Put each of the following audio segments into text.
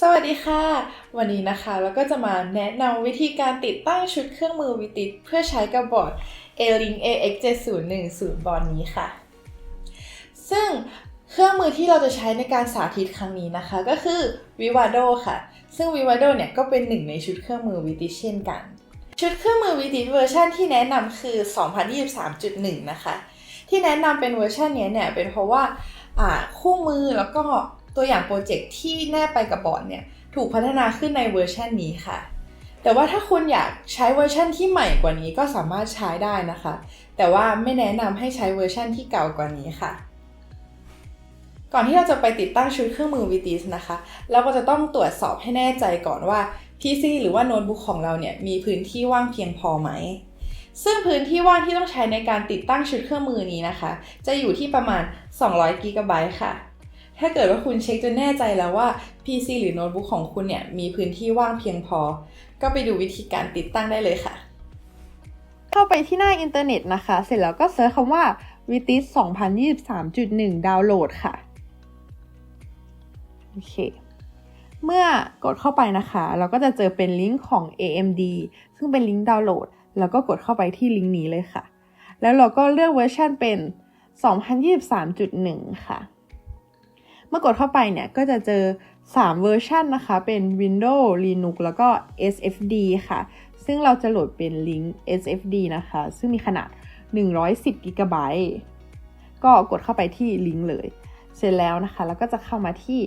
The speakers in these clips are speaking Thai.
สวัสดีค่ะ วันนี้นะคะเราก็จะมาแนะนำวิธีการติดตั้งชุดเครื่องมือวิติดเพื่อใช้กับบอร์ด A-Link AX 7010 บอร์ดนี้ค่ะ ซึ่งเครื่องมือที่เราจะใช้ในการสาธิตครั้งนี้นะคะ ก็คือ Vivado ค่ะ ซึ่ง Vivado เนี่ยก็เป็นหนึ่งในชุดเครื่องมือวิติดเช่นกัน ชุดเครื่องมือวิติดเวอร์ชันที่แนะนำคือ 2023.1 นะคะ ที่แนะนำเป็นเวอร์ชันนี้เนี่ยเป็นเพราะว่าคู่มือแล้วก็ ตัวอย่างโปรเจกต์ที่แนบไปกับบอร์ดเนี่ยถูกพัฒนาขึ้นในเวอร์ชันนี้ค่ะ แต่ว่าถ้าคุณอยากใช้เวอร์ชันที่ใหม่กว่านี้ก็สามารถใช้ได้นะคะ แต่ว่าไม่แนะนำให้ใช้เวอร์ชันที่เก่ากว่านี้ค่ะ ก่อนที่เราจะไปติดตั้งชุดเครื่องมือ VTS นะคะ เราก็จะต้องตรวจสอบให้แน่ใจก่อนว่า PC หรือว่าโน้ตบุ๊กของเราเนี่ยมีพื้นที่ว่างเพียงพอไหมซึ่งพื้นที่ว่างที่ต้องใช้ในการติดตั้งชุดเครื่องมือนี้นะคะ จะอยู่ที่ประมาณ 200 g b ค่ะ ถ้าเกิดว่าคุณเช็คจนแน่ใจแล้วว่า PC หรือโน้ตบุ๊กของคุณเนี่ยมีพื้นที่ว่างเพียงพอ ก็ไปดูวิธีการติดตั้งได้เลยค่ะ เข้าไปที่หน้าอินเทอร์เน็ตนะคะ เสร็จแล้วก็เซิร์ชคำว่า vitis 2023.1 ดาวน์โหลดค่ะ โอเค เมื่อกดเข้าไปนะคะ เราก็จะเจอเป็นลิงก์ของ AMD ซึ่งเป็นลิงก์ดาวน์โหลด แล้วก็กดเข้าไปที่ลิงก์นี้เลยค่ะ แล้วเราก็เลือกเวอร์ชันเป็น 2023.1 ค่ะ เมื่อกดเข้าไปเนี่ยก็จะเจอ 3 เวอร์ชันนะคะ เป็น Windows Linux แล้วก็ SFD ค่ะ ซึ่งเราจะโหลดเป็นลิงก์ SFD นะคะ ซึ่งมีขนาด 110 g b ก็กดเข้าไปที่ลิงก์เลย เสร็จแล้วนะคะ แล้วก็จะเข้ามาที่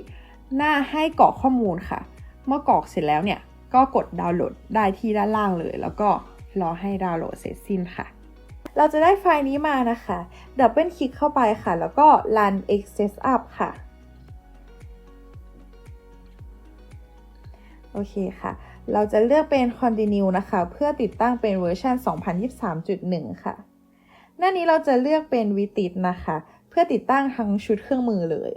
หน้าให้กรอกข้อมูลค่ะ เมื่อกรอกเสร็จแล้วเนี่ย ก็กดดาวน์โหลดได้ที่ด้านล่างเลย แล้วก็รอให้ดาวน์โหลดเสร็จสิ้นค่ะเราจะได้ไฟล์นี้มานะคะ ดับเบิลคลิกเข้าไปค่ะ แล้วก็ run access up ค่ะ โอเคค่ะ เราจะเลือกเป็น continue นะคะ เพื่อติดตั้งเป็นเวอร์ชัน2023.1 ค่ะ หน้านี้เราจะเลือกเป็นวิติดนะคะ เพื่อติดตั้งทั้งชุดเครื่องมือเลย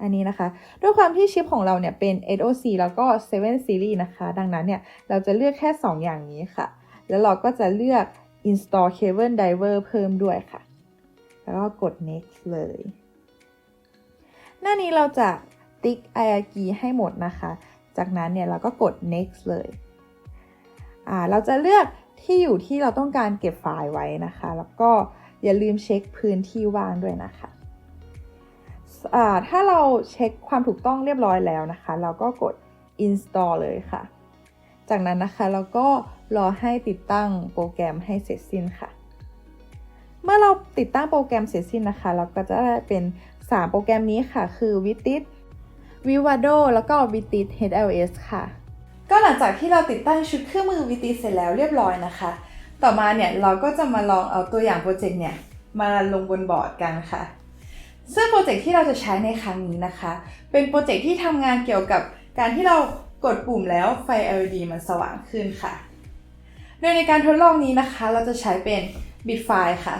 อันนี้นะคะ ด้วยความที่ชิปของเราเนี่ยเป็น SoC แล้วก็ 7 Series นะคะ ดังนั้นเนี่ย เราจะเลือกแค่ 2 อย่างนี้ค่ะ แล้วเราก็จะเลือก install cable driver เพิ่มด้วยค่ะ แล้วก็กด next เลย หน้านี้เราจะติ๊ก IRG ให้หมดนะคะ จากนั้นเนี่ยเราก็กด next เลยอ่าเราจะเลือกที่อยู่ที่เราต้องการเก็บไฟล์ไว้นะคะ แล้วก็อย่าลืมเช็คพื้นที่ว่างด้วยนะคะอ่าถ้าเราเช็คความถูกต้องเรียบร้อยแล้วนะคะ เราก็กด install เลยค่ะ จากนั้นนะคะเราก็รอให้ติดตั้งโปรแกรมให้เสร็จสิ้นค่ะ เมื่อเราติดตั้งโปรแกรมเสร็จสิ้นนะคะ เราก็จะได้เป็น 3 โปรแกรมนี้ค่ะ คือ Vitis Vivado แล้วก็ Vitis HLS ค่ะ ก็หลังจากที่เราติดตั้งชุดเครื่องมือวิติเสร็จแล้วเรียบร้อยนะคะ ต่อมาเนี่ยเราก็จะมาลองเอาตัวอย่างโปรเจกต์เนี่ยมาลงบนบอร์ดกันค่ะ ซึ่งโปรเจกต์ที่เราจะใช้ในครั้งนี้นะคะ เป็นโปรเจกต์ที่ทำงานเกี่ยวกับการที่เรากดปุ่มแล้วไฟ LED มันสว่างขึ้นค่ะ โดยในการทดลองนี้นะคะ เราจะใช้เป็นบิตไฟล์ค่ะ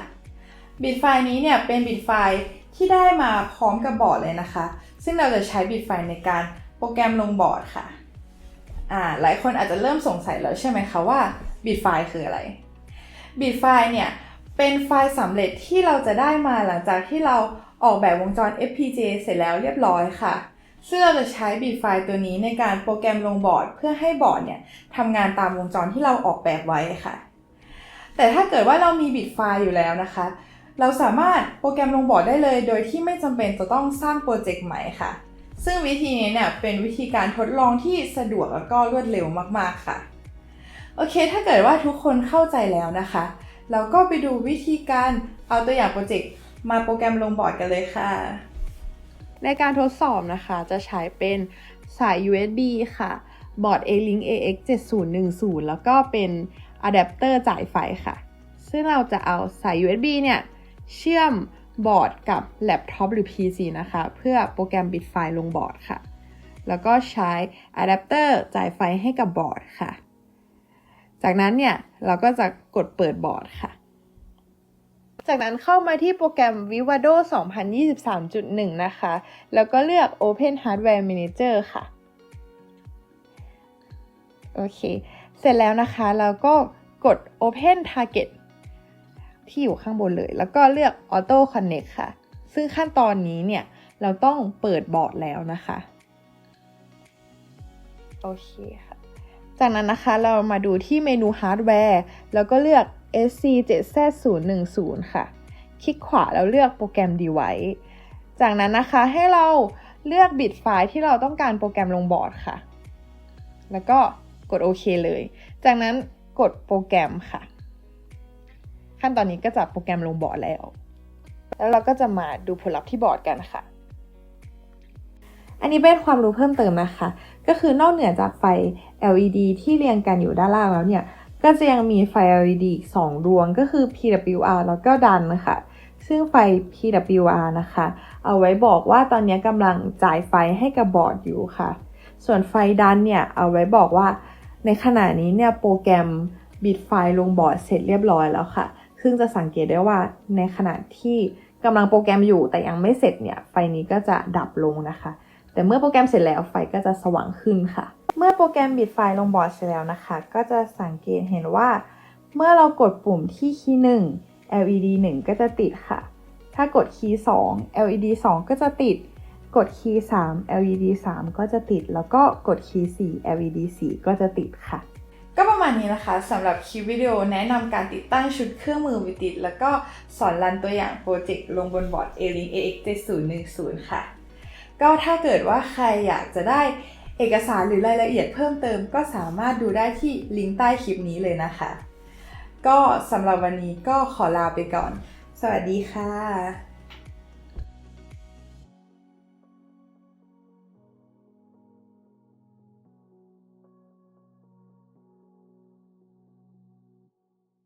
บิตไฟล์นี้เนี่ยเป็นบิตไฟล์ที่ได้มาพร้อมกับบอร์ดเลยนะคะ ซึ่งเราจะใช้บิตไฟล์ในการโปรแกรมลงบอร์ดค่ะอ่าหลายคนอาจจะเริ่มสงสัยแล้วใช่ไหมคะว่าบิตไฟล์คืออะไรบิตไฟล์เนี่ยเป็นไฟล์สำเร็จที่เราจะได้มาหลังจากที่เราออกแบบวงจร FPGA เสร็จแล้วเรียบร้อยค่ะ ซึ่งเราจะใช้บิตไฟล์ตัวนี้ในการโปรแกรมลงบอร์ด เพื่อให้บอร์ดเนี่ยทำงานตามวงจรที่เราออกแบบไว้ค่ะ แต่ถ้าเกิดว่าเรามีบิตไฟล์อยู่แล้วนะคะ เราสามารถโปรแกรมลงบอร์ดได้เลย โดยที่ไม่จำเป็นจะต้องสร้างโปรเจกต์ใหม่ค่ะ ซึ่งวิธีนี้เนี่ยเป็นวิธีการทดลองที่สะดวกแล้วก็รวดเร็วมากๆค่ะ โอเค ถ้าเกิดว่าทุกคนเข้าใจแล้วนะคะ เราก็ไปดูวิธีการเอาตัวอย่างโปรเจกต์มาโปรแกรมลงบอร์ดกันเลยค่ะ ในการทดสอบนะคะจะใช้เป็นสาย USB ค่ะบอร์ด A-Link AX 7010แล้วก็เป็นอะแดปเตอร์จ่ายไฟค่ะ ซึ่งเราจะเอาสาย USB เนี่ย เชื่อมบอร์ดกับแล็ปท็อปหรือ PC นะคะ เพื่อโปรแกรมบิตไฟล์ลงบอร์ดค่ะ แล้วก็ใช้อะแดปเตอร์จ่ายไฟให้กับบอร์ดค่ะ จากนั้นเนี่ย เราก็จะกดเปิดบอร์ดค่ะ จากนั้นเข้ามาที่โปรแกรม Vivado 2023.1 นะคะ แล้วก็เลือก Open Hardware Manager ค่ะ โอเค เสร็จแล้วนะคะ เราก็กด Open Target ที่อยู่ข้างบนเลย แล้วก็เลือก Auto Connect ค่ะ ซึ่งขั้นตอนนี้เนี่ย เราต้องเปิดบอร์ดแล้วนะคะ โอเคค่ะ จากนั้นนะคะเรามาดูที่เมนูฮาร์ดแวร์ แล้วก็เลือก SC7Z010 ค่ะ คลิกขวาแล้วเลือกโปรแกรม Device จากนั้นนะคะให้เราเลือกบิตไฟล์ที่เราต้องการโปรแกรมลงบอร์ดค่ะ แล้วก็กดโอเคเลย จากนั้นกดโปรแกรมค่ะ ขั้นตอนนี้ก็จะโปรแกรมลงบอร์ดแล้ว แล้วเราก็จะมาดูผลลัพธ์ที่บอร์ดกันค่ะ อันนี้เป็นความรู้เพิ่มเติมนะคะ ก็คือนอกเหนือจากไฟ LED ที่เรียงกันอยู่ด้านล่างแล้วเนี่ยก็จะยังมีไฟ LED อีก2ดวงก็คือ PWR แล้วก็ดันนะคะซึ่งไฟ PWR นะคะ เอาไว้บอกว่าตอนนี้กำลังจ่ายไฟให้กับบอร์ดอยู่ค่ะ ส่วนไฟดันเนี่ยเอาไว้บอกว่า ในขณะนี้เนี่ยโปรแกรมบิดไฟลงบอร์ดเสร็จเรียบร้อยแล้วค่ะ ซึ่งจะสังเกตได้ว่าในขณะที่กำลังโปรแกรมอยู่แต่ยังไม่เสร็จเนี่ยไฟนี้ก็จะดับลงนะคะ แต่เมื่อโปรแกรมเสร็จแล้วไฟก็จะสว่างขึ้นค่ะ เมื่อโปรแกรมบิดไฟลงบอร์ดเสร็จแล้วนะคะ ก็จะสังเกตเห็นว่า เมื่อเรากดปุ่มที่คีย์1 LED 1 ก็จะติดค่ะ ถ้ากดคีย์2 LED 2 ก็จะติด กดคีย์3 LED 3 ก็จะติด แล้วก็กดคีย์4 LED 4 ก็จะติดค่ะ ก็ประมาณนี้นะคะสำหรับคลิปวิดีโอแนะนำการติดตั้งชุดเครื่องมือวิติดแล้วก็สอนรันตัวอย่างโปรเจกต์ลงบนบอร์ด A-Link AX 7010 ค่ะ ก็ถ้าเกิดว่าใครอยากจะได้เอกสารหรือรายละเอียดเพิ่มเติมก็สามารถดูได้ที่ลิงก์ใต้คลิปนี้เลยนะคะ ก็สำหรับวันนี้ก็ขอลาไปก่อน สวัสดีค่ะ